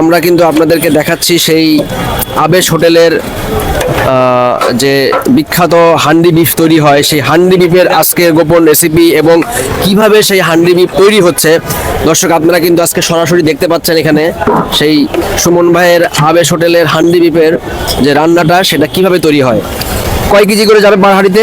আমরা কিন্তু আপনাদেরকে দেখাচ্ছি সেই আবেশ হোটেলের যে বিখ্যাত হান্ডি বিফ তৈরি হয়, সেই হান্ডি বিফের আজকের গোপন রেসিপি এবং কীভাবে সেই হান্ডি বিফ তৈরি হচ্ছে। দর্শক, আপনারা কিন্তু আজকে সরাসরি দেখতে পাচ্ছেন এখানে সেই সুমন ভাইয়ের আবেশ হোটেলের হান্ডি বিফের যে রান্নাটা, সেটা কীভাবে তৈরি হয়। কয় কেজি করে যাবে বারহাড়িতে?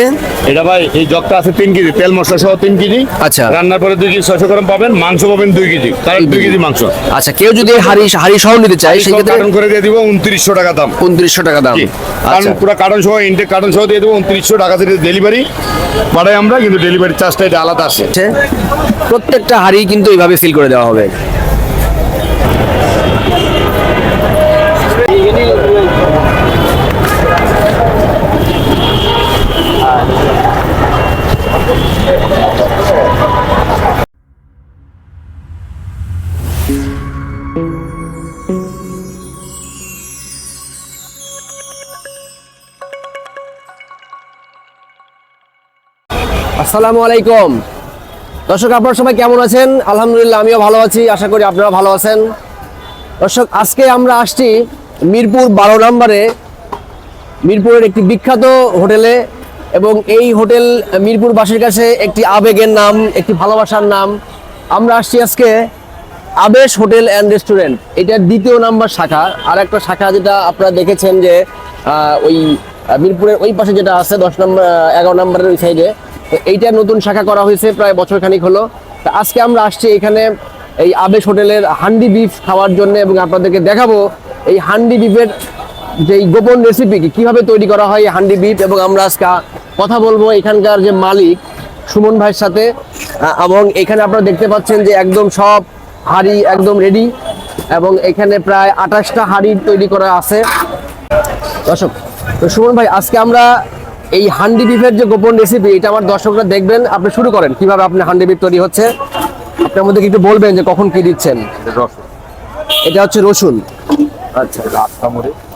এটা ভাই এই জগটা আছে তিন কেজি তেল মশলা সহ তিন কেজি। আচ্ছা। রান্নার পরে দুই কেজি ছয়শো গ্রাম পাবেন মাংস পাবেন দুই কেজি। তার দুই কেজি মাংস। আচ্ছা কেউ যদি হাড়ি হাড়ি সহ নিতে চায় সেই ক্ষেত্রে কার্টন করে দিয়ে দিব উনত্রিশশো টাকা দাম। উনত্রিশশো টাকা দাম। জি। আচ্ছা। কারণ পুরো কার্টন সহ ইনটেক কার্টন সহ দিয়ে দেবো উনত্রিশশো টাকা থেকে ডেলিভারি পাঠাই আমরা কিন্তু ডেলিভারি চার্জটা এটা আলাদা আছে। আছে প্রত্যেকটা হাড়ি কিন্তু এইভাবে সিল করে দেওয়া হবে। আসসালামু আলাইকুম। দর্শক, আপনার সবাই কেমন আছেন? আলহামদুলিল্লাহ, আমিও ভালো আছি, আশা করি আপনারা ভালো আছেন। দর্শক, আজকে আমরা আসছি মিরপুর বারো নম্বরে, মিরপুরের একটি বিখ্যাত হোটেলে এবং এই হোটেল মিরপুরবাসীর কাছে একটি আবেগের নাম, একটি ভালোবাসার নাম। আমরা আসছি আজকে আবেশ হোটেল অ্যান্ড রেস্টুরেন্ট। এটার দ্বিতীয় নাম্বার শাখা। আর একটা শাখা যেটা আপনারা দেখেছেন যে ওই মিরপুরের ওই পাশে যেটা আছে, দশ নম্বর, এগারো নম্বরের ওই সাইডে তো এইটা নতুন শাখা করা হয়েছে, প্রায় বছর খানিক হলো। তা আজকে আমরা আসছি এখানে এই আবেশ হোটেলের হান্ডি বিফ খাওয়ার জন্য এবং আপনাদেরকে দেখাবো এই হান্ডি বিফের যে গোপন রেসিপি কীভাবে তৈরি করা হয় হান্ডি বিফ এবং আমরা আজকে কথা বলব এখানকার যে মালিক সুমন ভাইয়ের সাথে। এবং এখানে আপনারা দেখতে পাচ্ছেন যে একদম সব হাড়ি একদম রেডি এবং এখানে প্রায় আঠাশটা হাড়ি তৈরি করা আছে। দর্শক, তো সুমন ভাই, আজকে আমরা এই হান্ডি বিফের যে গোপন রেসিপি এটা আমার দর্শকরা দেখবেন আপনি শুরু করেন। কীভাবে আপনি হান্ডি বিফ তৈরি হচ্ছে? আপনার মধ্যে একটু বলবেন যে কখন কি দিচ্ছেন? এটা হচ্ছে রসুন। আচ্ছা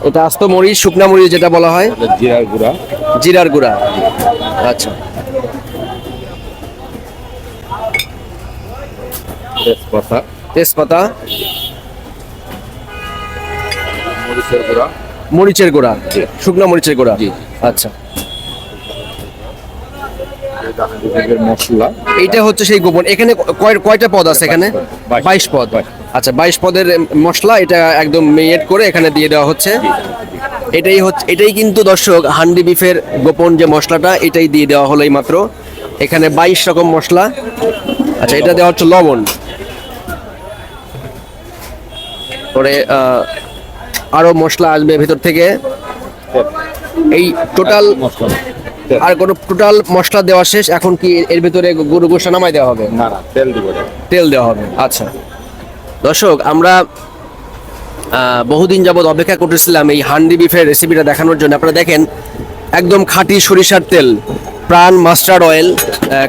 এটা আস্ত মরিচ। শুকনা মরিচ যেটা বলা হয়। জিরার গুঁড়া। জিরার গুঁড়া। আচ্ছা। তেজপাতা। তেজপাতা। মরিচের গুঁড়া। মরিচের গুঁড়া। শুকনা মরিচের গুঁড়া। আচ্ছা। মশলা। এইটা হচ্ছে সেই গোপন। এখানে কয়- কয়টা পদ আছে এখানে? বাইশ। পদ। আচ্ছা বাইশ পদের মশলা এটা একদম মেয়েট করে এখানে দিয়ে দেওয়া হচ্ছে। এটাই হচ্ছে এটাই কিন্তু দর্শক হান্ডি বিফের গোপন যে মশলাটা এটাই দিয়ে দেওয়া হলো এই মাত্র এখানে বাইশ রকম মশলা। আচ্ছা এটা দেওয়া হচ্ছে লবণ। পরে আহ, আরও মশলা আসবে ভেতর থেকে। এই টোটাল মশলা। আর কোনো টোটাল মশলা দেওয়া শেষ এখন কি এর ভিতরে গরু গোশা নামাই দেওয়া হবে? না না তেল দিব তেল দেওয়া হবে আচ্ছা। দর্শক আমরা বহুদিন যাবত অপেক্ষা করতেছিলাম এই হান্ডি বিফের রেসিপিটা দেখানোর জন্য। আপনারা দেখেন একদম খাঁটি সরিষার তেল প্রাণ মাস্টার্ড অয়েল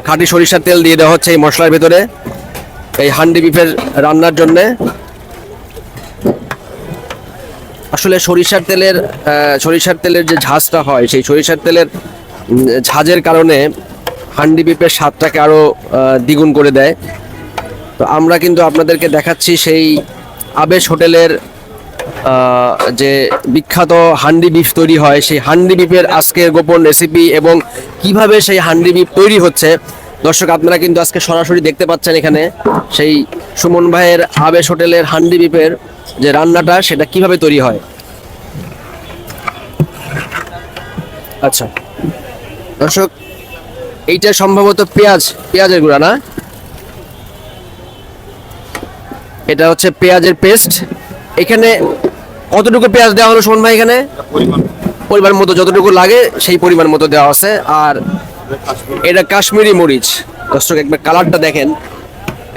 খাঁটি সরিষার তেল দিয়ে দেওয়া হচ্ছে এই মশলার ভিতরে এই হান্ডি বিফের রান্নার জন্যে। আসলে সরিষার তেলের সরিষার তেলের যে ঝাঁজটা হয় সেই সরিষার তেলের ঝাঁজের কারণে হান্ডি বিপের স্বাদটাকে আরও দ্বিগুণ করে দেয়। তো আমরা কিন্তু আপনাদেরকে দেখাচ্ছি সেই আবেশ হোটেলের যে বিখ্যাত হান্ডি বিফ তৈরি হয়, সেই হান্ডি বিফের আজকের গোপন রেসিপি এবং কীভাবে সেই হান্ডি বিফ তৈরি হচ্ছে। দর্শক, আপনারা কিন্তু আজকে সরাসরি দেখতে পাচ্ছেন এখানে সেই সুমন ভাইয়ের আবেশ হোটেলের হান্ডি বিফের যে রান্নাটা, সেটা কীভাবে তৈরি হয়। আচ্ছা। দর্শক, এইটা সম্ভবত পেঁয়াজ, পেঁয়াজের গুঁড়া না? এটা হচ্ছে পেঁয়াজের পেস্ট। এখানে কতটুকু পেঁয়াজ দেওয়া হলো সুমন ভাই এখানে? পরিমাণ মতো যতটুকু লাগে সেই পরিমাণ মতো দেওয়া আছে। আর এটা কাশ্মীরি মরিচ। দর্শক, একবার কালারটা দেখেন।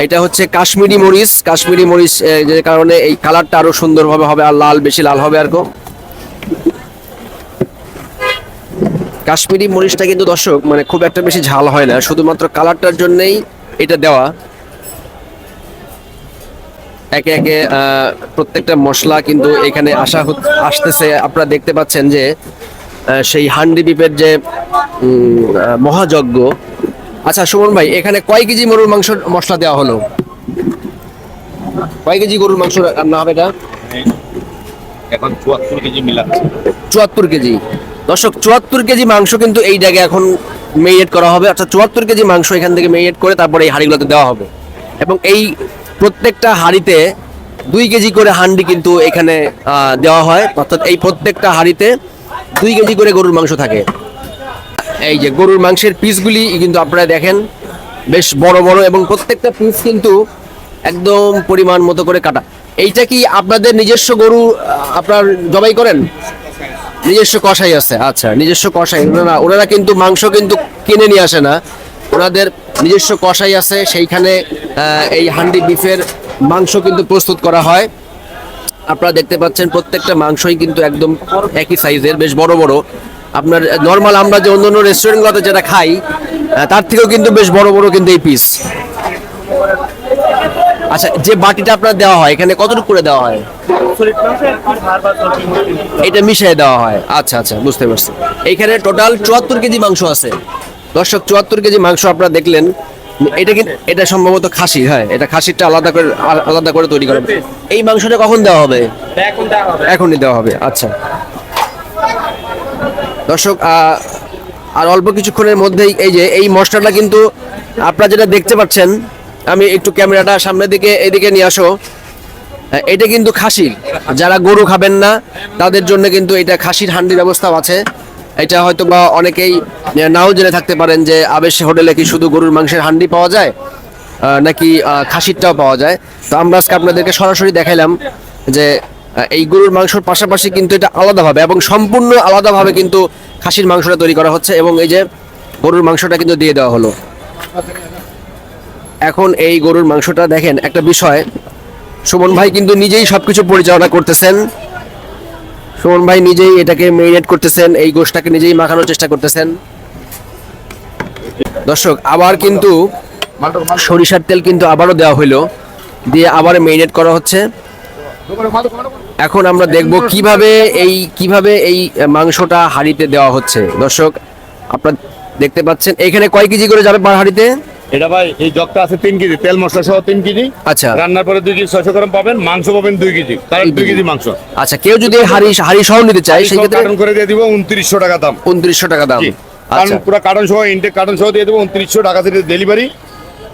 এটা হচ্ছে কাশ্মীরি মরিচ। কাশ্মীরি মরিচ যে কারণে এই কালারটা আরও সুন্দরভাবে হবে আর লাল, বেশি লাল হবে আর কো। কাশ্মীরি মরিচটা কিন্তু দর্শক মানে খুব একটা বেশি ঝাল হয় না। শুধুমাত্র কালারটার জন্যই এটা দেওয়া। একে একে প্রত্যেকটা মশলা কিন্তু এখানে আসা আসতেছে। আপনারা দেখতে পাচ্ছেন যে সেই হান্ডি বিপের যে মহাযজ্ঞ। আচ্ছা সুমন ভাই এখানে কয় কেজি গরুর মাংস মশলা দেওয়া হলো? কয় কেজি গরুর মাংস রান্না হবে এটা? এখন চুয়াত্তর কেজি মিলাচ্ছে। চুয়াত্তর কেজি। দর্শক, চুয়াত্তর কেজি মাংস কিন্তু এই জায়গায় এখন মেরিনেট করা হবে। অর্থাৎ চুয়াত্তর কেজি মাংস এখান থেকে মেরিনেট করে তারপরে এই হাঁড়িগুলোতে দেওয়া হবে। এবং এই প্রত্যেকটা হাঁড়িতে দুই কেজি করে হান্ডি কিন্তু এখানে দেওয়া হয়। অর্থাৎ এই প্রত্যেকটা হাঁড়িতে দুই কেজি করে গরুর মাংস থাকে। এই যে গরুর মাংসের পিসগুলি কিন্তু আপনারা দেখেন, বেশ বড় বড় এবং প্রত্যেকটা পিস কিন্তু একদম পরিমাণ মতো করে কাটা। এইটা কি আপনাদের নিজস্ব গরু আপনার জবাই করেন? নিজস্ব কষাই আছে আচ্ছা নিজস্ব কষাই ওনারা ওনারা কিন্তু মাংস কিন্তু কিনে নিয়ে আসে না। ওনাদের নিজস্ব কষাই আছে, সেইখানে এই হান্ডি বিফের মাংস কিন্তু প্রস্তুত করা হয়। আপনারা দেখতে পাচ্ছেন প্রত্যেকটা মাংসই কিন্তু একদম একই সাইজের, বেশ বড় বড়। আপনার নর্মাল আমরা যে অন্য অন্য রেস্টুরেন্টগুলোতে যেটা খাই তার থেকেও কিন্তু বেশ বড় বড় কিন্তু এই পিস আচ্ছা যে বাটিটা আপনার দেওয়া হয় এখানে কতটুকু করে দেওয়া হয়? এটা মিশিয়ে দেওয়া হয়। আচ্ছা আচ্ছা বুঝতে পারছি। এইখানে টোটাল চুয়াত্তর কেজি মাংস আছে। দর্শক চুয়াত্তর কেজি মাংস আপনারা দেখলেন। এটা কিন্তু এটা সম্ভবত খাসি হ্যাঁ এটা খাসিরটা আলাদা করে আলাদা করে তৈরি করা। এই মাংসটা কখন দেওয়া হবে? এখনই দেওয়া হবে আচ্ছা। দর্শক আহ, আর অল্প কিছুক্ষণের মধ্যেই এই যে এই মশলাটা কিন্তু আপনারা যেটা দেখতে পাচ্ছেন আমি একটু ক্যামেরাটা সামনের দিকে, এদিকে নিয়ে আসো। এটা কিন্তু খাসির। যারা গরু খাবেন না, তাদের জন্য কিন্তু এটা খাসির হান্ডির ব্যবস্থাও আছে। এটা হয়তো বা অনেকেই নাও জেনে থাকতে পারেন যে আবেশ হোটেলে কি শুধু গরুর মাংসের হান্ডি পাওয়া যায় নাকি খাসিরটাও পাওয়া যায়? তো আমরা আজকে আপনাদেরকে সরাসরি দেখাইলাম যে এই গরুর মাংসর পাশাপাশি কিন্তু এটা আলাদাভাবে এবং সম্পূর্ণ আলাদাভাবে কিন্তু খাসির মাংসটা তৈরি করা হচ্ছে এবং এই যে গরুর মাংসটা কিন্তু দিয়ে দেওয়া হলো। এখন এই গরুর মাংসটা দেখেন, একটা বিষয়। সুমন ভাই কিন্তু নিজেই সবকিছু পরিচালনা করতেছেন। সুমন ভাই নিজেই এটাকে মেরিনেট করতেছেন, এই গোশটাকে নিজেই মাখানোর চেষ্টা করতেছেন। দর্শক, আবার কিন্তু সরিষার তেল কিন্তু আবারও দেওয়া হইল, দিয়ে আবার মেরিনেট করা হচ্ছে। এখন আমরা দেখব কীভাবে এই কীভাবে এই মাংসটা হাঁড়িতে দেওয়া হচ্ছে। দর্শক, আপনারা দেখতে পাচ্ছেন, এখানে কয় কেজি করে যাবে পার হাঁড়িতে? এটা ভাই এই জগটা আছে তিন কেজি তেল মশলা সহ তিন কেজি। আচ্ছা। রান্নার পরে দুই কেজি ছয়শো গ্রাম পাবেন মাংস পাবেন দুই কেজি কারণ দুই কেজি। মাংস। আচ্ছা কেউ যদি হাঁড়ি হাঁড়ি সহ নিতে চায় সেই ক্ষেত্রে করে দিয়ে দিব উনত্রিশশো টাকা দাম। উনত্রিশশো টাকা দাম। জি। কারণ আচ্ছা পুরো কার্টন সহ ইনটেক কার্টন সহ দিয়ে দেবো উনত্রিশশো টাকা থেকে ডেলিভারি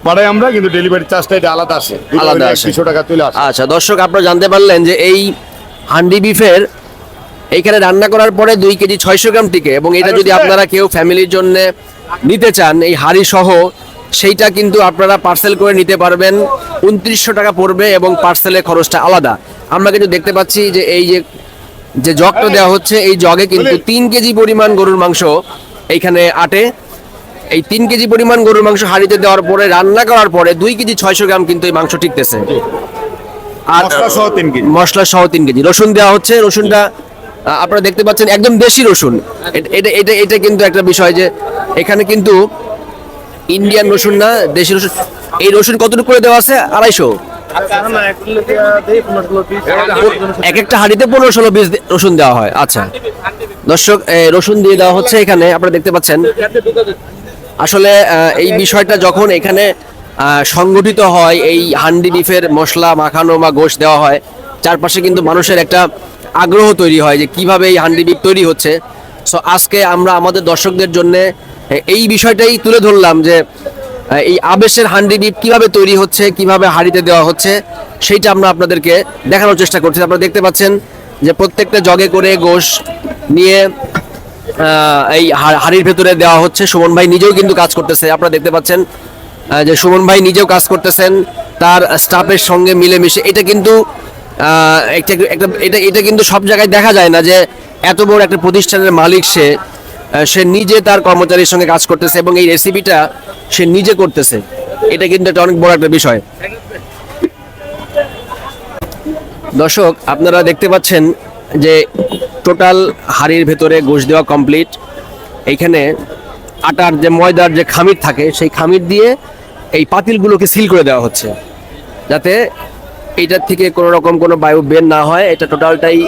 পাঠাই আমরা কিন্তু ডেলিভারি চার্জটা এটা আলাদা আসে আলাদা। দুশো টাকা তুলে আসে। আচ্ছা দর্শক আপনারা জানতে পারলেন যে এই হান্ডি বিফের এইখানে রান্না করার পরে দুই কেজি ছয়শো গ্রাম টিকে এবং এটা যদি আপনারা কেউ ফ্যামিলির জন্য নিতে চান এই হাড়ি সহ সেইটা কিন্তু আপনারা পার্সেল করে নিতে পারবেন। উনত্রিশশো টাকা পড়বে এবং পার্সেলের খরচটা আলাদা। আমরা কিন্তু দেখতে পাচ্ছি যে এই যে যে জগটা দেওয়া হচ্ছে এই জগে কিন্তু তিন কেজি পরিমাণ গরুর মাংস এইখানে আটে। এই তিন কেজি পরিমাণ গরুর মাংস হাঁড়িতে দেওয়ার পরে রান্না করার পরে দুই কেজি ছয়শো গ্রাম কিন্তু এই মাংস টিকতেছে। আর মশলা সহ তিন কেজি। মশলা সহ তিন কেজি। রসুন দেওয়া হচ্ছে রসুনটা আপনারা দেখতে পাচ্ছেন একদম দেশি রসুন। এটা এটা এটা কিন্তু একটা বিষয় যে এখানে কিন্তু ইন্ডিয়ান রসুন না, দেশি রসুন? এই রসুন কতটুকু করে দেওয়া আছে? আড়াইশো? এক একটা হাঁড়িতে পনেরো ষোলো পিস রসুন দেওয়া হয়। আচ্ছা। দর্শক রসুন দিয়ে দেওয়া হচ্ছে এখানে, আপনারা দেখতে পাচ্ছেন। আসলে এই বিষয়টা যখন এখানে সংগঠিত হয়, এই হান্ডি ডিফের মশলা, মাখানো বা গোশ দেওয়া হয়, চারপাশে কিন্তু মানুষের একটা আগ্রহ তৈরি হয় যে কীভাবে এই হান্ডি বিফ তৈরি হচ্ছে। সো আজকে আমরা আমাদের দর্শকদের জন্য এই বিষয়টাই তুলে ধরলাম যে এই আবেশের হান্ডি বিফ কীভাবে তৈরি হচ্ছে, কীভাবে হাঁড়িতে দেওয়া হচ্ছে, সেইটা আমরা আপনাদেরকে দেখানোর চেষ্টা করছি। আপনারা দেখতে পাচ্ছেন যে প্রত্যেকটা জগে করে গোশ নিয়ে এই হাড়ির ভেতরে দেওয়া হচ্ছে। সুমন ভাই নিজেও কিন্তু কাজ করতেছে। আপনারা দেখতে পাচ্ছেন যে সুমন ভাই নিজেও কাজ করতেছেন। তার স্টাফের সঙ্গে মিলেমিশে। এটা কিন্তু একটা একটা, এটা এটা কিন্তু সব জায়গায় দেখা যায় না যে এত বড় একটা প্রতিষ্ঠানের মালিক সে সে নিজে তার কর্মচারীর সঙ্গে কাজ করতেছে এবং এই রেসিপিটা সে নিজে করতেছে। এটা কিন্তু একটা অনেক বড় একটা বিষয়। দর্শক, আপনারা দেখতে পাচ্ছেন যে টোটাল হাড়ির ভেতরে গোশ দেওয়া কমপ্লিট এইখানে আটার যে ময়দার যে খামির থাকে, সেই খামির দিয়ে এই পাতিলগুলোকে সিল করে দেওয়া হচ্ছে। যাতে এটার থেকে কোনো রকম কোনো বায়ু বের না হয়, এটা টোটালটাই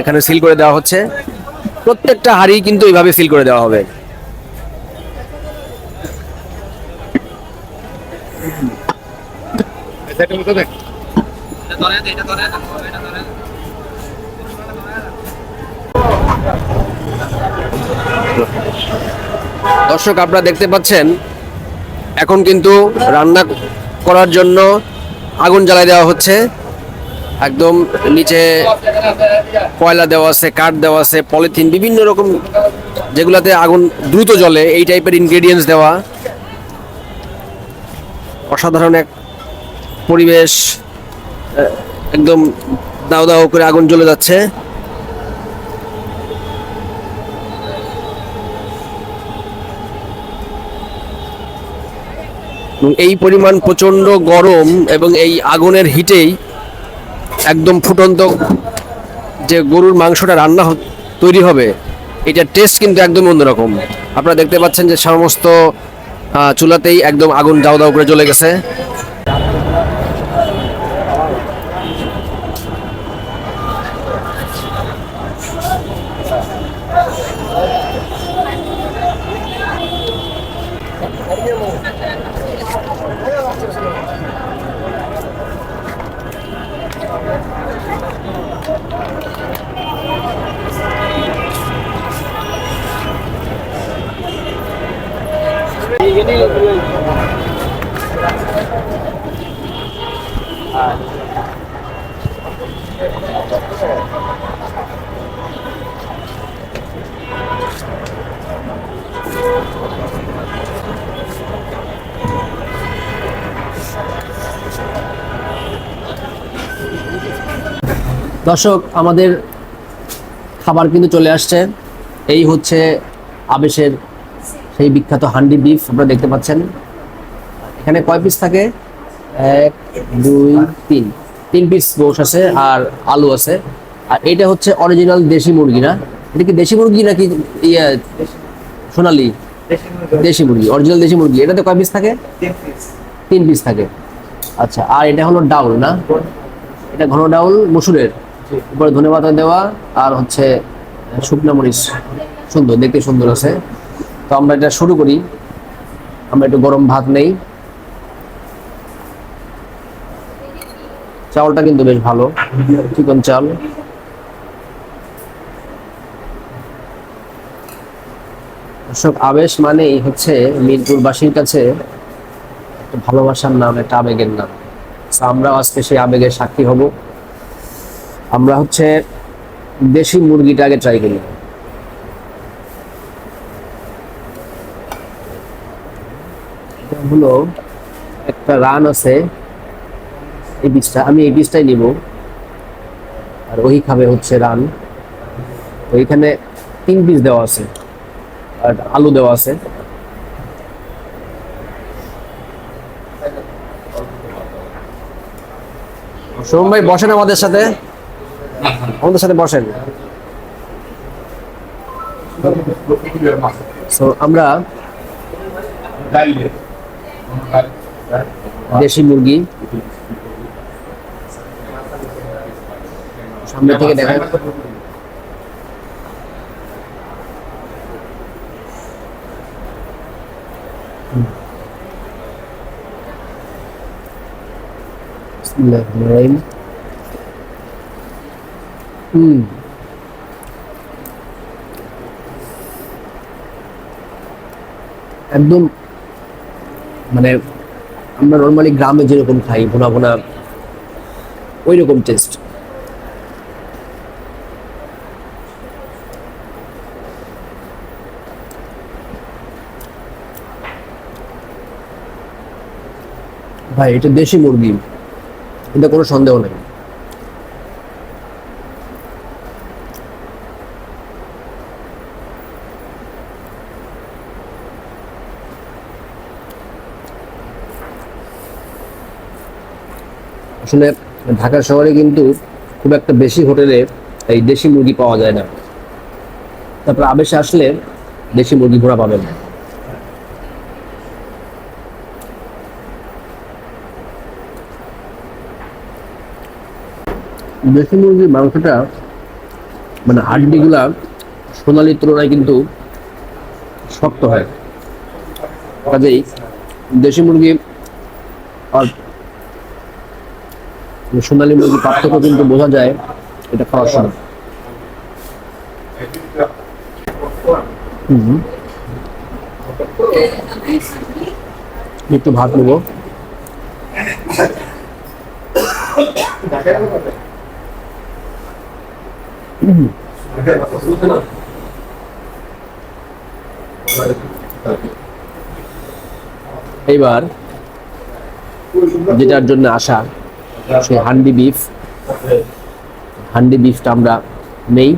এখানে সিল করে দেওয়া হচ্ছে। প্রত্যেকটা হাড়ি কিন্তু এইভাবে সিল করে দেওয়া হবে। দর্শক, আপনারা দেখতে পাচ্ছেন, এখন কিন্তু রান্না করার জন্য আগুন জ্বালাই দেওয়া হচ্ছে। একদম নিচে কয়লা দেওয়া আছে, কাঠ দেওয়া আছে, পলিথিন, বিভিন্ন রকম যেগুলাতে আগুন দ্রুত জ্বলে, এই টাইপের ইনগ্রেডিয়েন্টস দেওয়া। অসাধারণ এক পরিবেশ একদম দাও দাও করে আগুন জ্বলে যাচ্ছে। এই পরিমাণ প্রচণ্ড গরম এবং এই আগুনের হিটেই একদম ফুটন্ত যে গরুর মাংসটা রান্না তৈরি হবে, এটার টেস্ট কিন্তু একদম অন্যরকম। আপনারা দেখতে পাচ্ছেন যে সমস্ত চুলাতেই একদম আগুন দাও দাও করে চলে গেছে। দর্শক, আমাদের খাবার কিন্তু চলে আসছে। এই হচ্ছে আবেশের সেই বিখ্যাত হান্ডি বিফ, আপনারা দেখতে পাচ্ছেন। এখানে কয় পিস থাকে? এক, দুই, তিন। তিন পিস গোশ আছে আর আলু আছে। আর এটা হচ্ছে অরিজিনাল দেশি মুরগি না? এটা কি দেশি মুরগি নাকি ইয়ে সোনালি? দেশি মুরগি অরিজিনাল দেশি মুরগি। এটাতে কয় পিস থাকে? তিন পিস থাকে। আচ্ছা আর এটা হলো ডাউল না? এটা ঘন ডাউল, মসুরের? উপরে ধনে পাতা দেওয়া আর হচ্ছে শুকনা মরিচ। সুন্দর, দেখতে সুন্দর আছে। তো আমরা এটা শুরু করি। আমরা একটু গরম ভাত নেই। চাউলটা কিন্তু বেশ ভালো। চিকন চাল। সব আবেশ মানেই হচ্ছে মিরপুরবাসীর কাছে একটা ভালোবাসার নাম, একটা আবেগের নাম। So আমরাও আজকে সেই আবেগের সাক্ষী হব। আমরা হচ্ছে দেশি মুরগিটা আগে ট্রাই করি। হলো একটা রান আছে। এই বীজটা, আমি এই বীজটাই নিব। আর ওই খাবে হচ্ছে রান তো এখানে তিন পিস দেওয়া আছে। আর আলু দেওয়া আছে। সোম ভাই বসেন আমাদের সাথে। আমাদের সাথে বসেন আমরা দেশি মুরগি সামনে থেকে দেখা Bismillahirrahmanirrahim. হুম একদম মানে আমরা নর্মালি গ্রামে যেরকম খাই, ভোনা ভোনা ওই রকম টেস্ট ভাই, এটা দেশি মুরগি, এটা কোনো সন্দেহ নেই। আসলে ঢাকা শহরে কিন্তু খুব একটা বেশি হোটেলে এই দেশি মুরগি পাওয়া যায় না। তারপর আবেশে আসলে দেশি মুরগি ঘোরা পাবেন দেশি মুরগির মাংসটা মানে হাড্ডিগুলা সোনালির তুলনায় কিন্তু শক্ত হয়। কাজেই দেশি মুরগি আর সোনালী মুরগির পার্থক্য কিন্তু বোঝা যায়, এটা খাওয়ার সময়। একটু ভাত নেব। এইবার, যেটার জন্য আসা সেই হান্ডি বিফ। হান্ডি বিফটা আমরা নেই।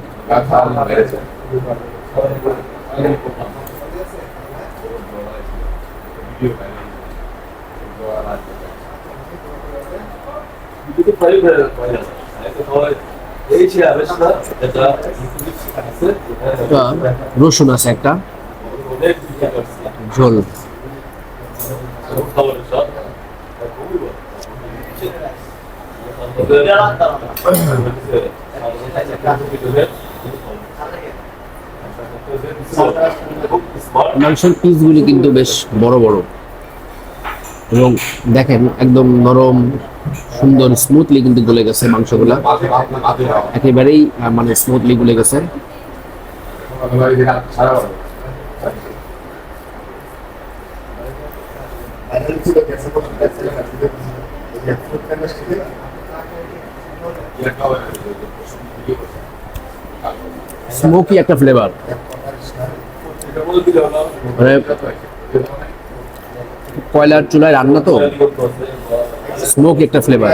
রসুন আছে একটা। ঝোল। মাংসের পিসগুলি কিন্তু বেশ বড় বড়। এবং দেখেন, একদম নরম, সুন্দর স্মুথলি কিন্তু গলে গেছে মাংসগুলা। একেবারেই মানে স্মুথলি গলে গেছে। স্মোকি একটা ফ্লেভার মানে কয়লার চুলায় রান্না তো? স্মোকি একটা ফ্লেভার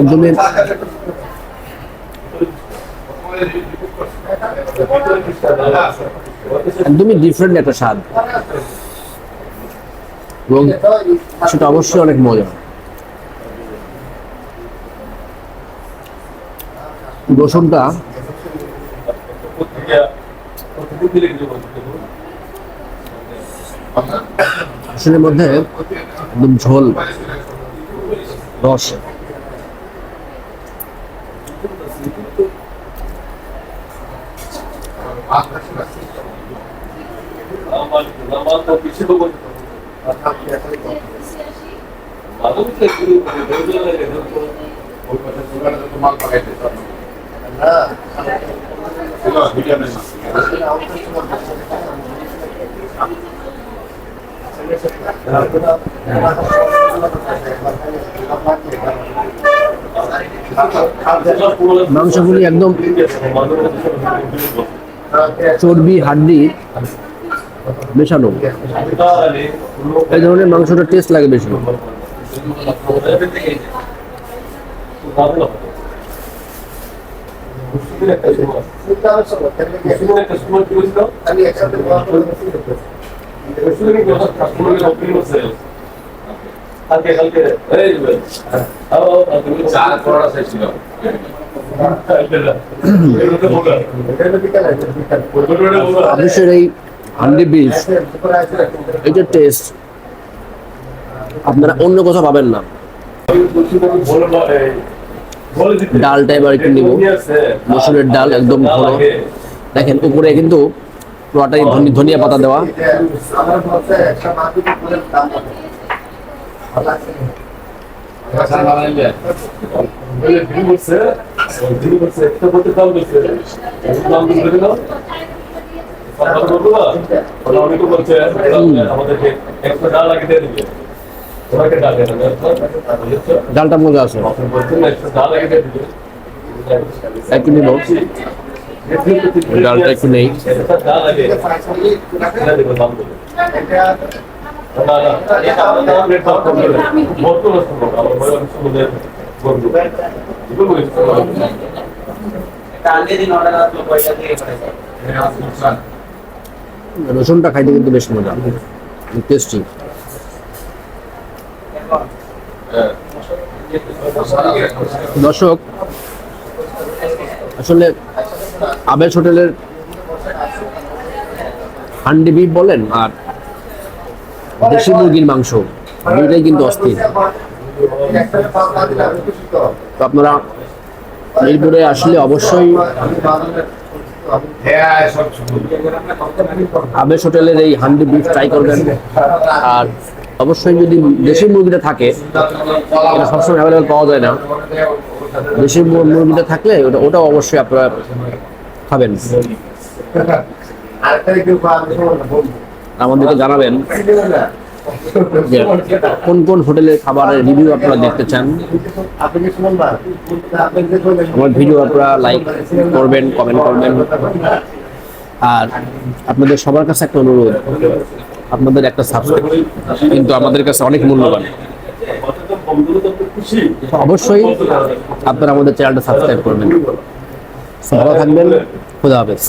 একদমই একদমই ডিফারেন্ট একটা স্বাদ। এবং সেটা অবশ্যই অনেক মজা রসুনটা রসুনের মধ্যে একদম ঝোল রস। মাংসগুলি একদম চর্বি হাড্ডি মেশানো এই ধরনের মাংসটা টেস্ট লাগে বেশি। কালকে কালকে এই চার করা ছিল অবশ্যই এই হান্ডি বিফ এইটার টেস্ট আপনারা অন্য কোথাও পাবেন না। ডালটা এবার একটু নিব। মসুরের ডাল একদম ঘন দেখেন, উপরে কিন্তু পুরোটাই ধনি- ধনিয়া পাতা দেওয়া। একটা ডালটা মজা আছে। দিয়ে একটু নিব ডালটা একটু নেই। ডাল আগে দিয়ে দেবে দাম দেবে না রসুনটা খাইতে কিন্তু বেশ মজা। টেস্টি দর্শক, আসলে আবেশ হোটেলের হান্ডি বিফ বলেন আর দেশি মুরগির মাংস, দুইটাই কিন্তু অস্থির। তো আপনারা মিরপুরে আসলে অবশ্যই আবেশ হোটেলের এই হান্ডি বিফ ট্রাই করবেন। আর অবশ্যই যদি দেশি মুরগিটা থাকে সবসময় অ্যাভেলেবেল পাওয়া যায় না। দেশি মুরগিটা থাকলে ওটা ওটাও অবশ্যই আপনারা খাবেন। আমাদেরকে জানাবেন। কোন কোন হোটেলের খাবারের রিভিউ আপনারা দেখতে চান? আমার ভিডিও আপনারা লাইক করবেন কমেন্ট করবেন। আর আপনাদের সবার কাছে একটা অনুরোধ, আপনাদের একটা সাবস্ক্রাইব কিন্তু আমাদের কাছে অনেক মূল্যবান। অবশ্যই আপনারা আমাদের চ্যানেলটা সাবস্ক্রাইব করবেন। ভালো থাকবেন, খুদা হাফেজ।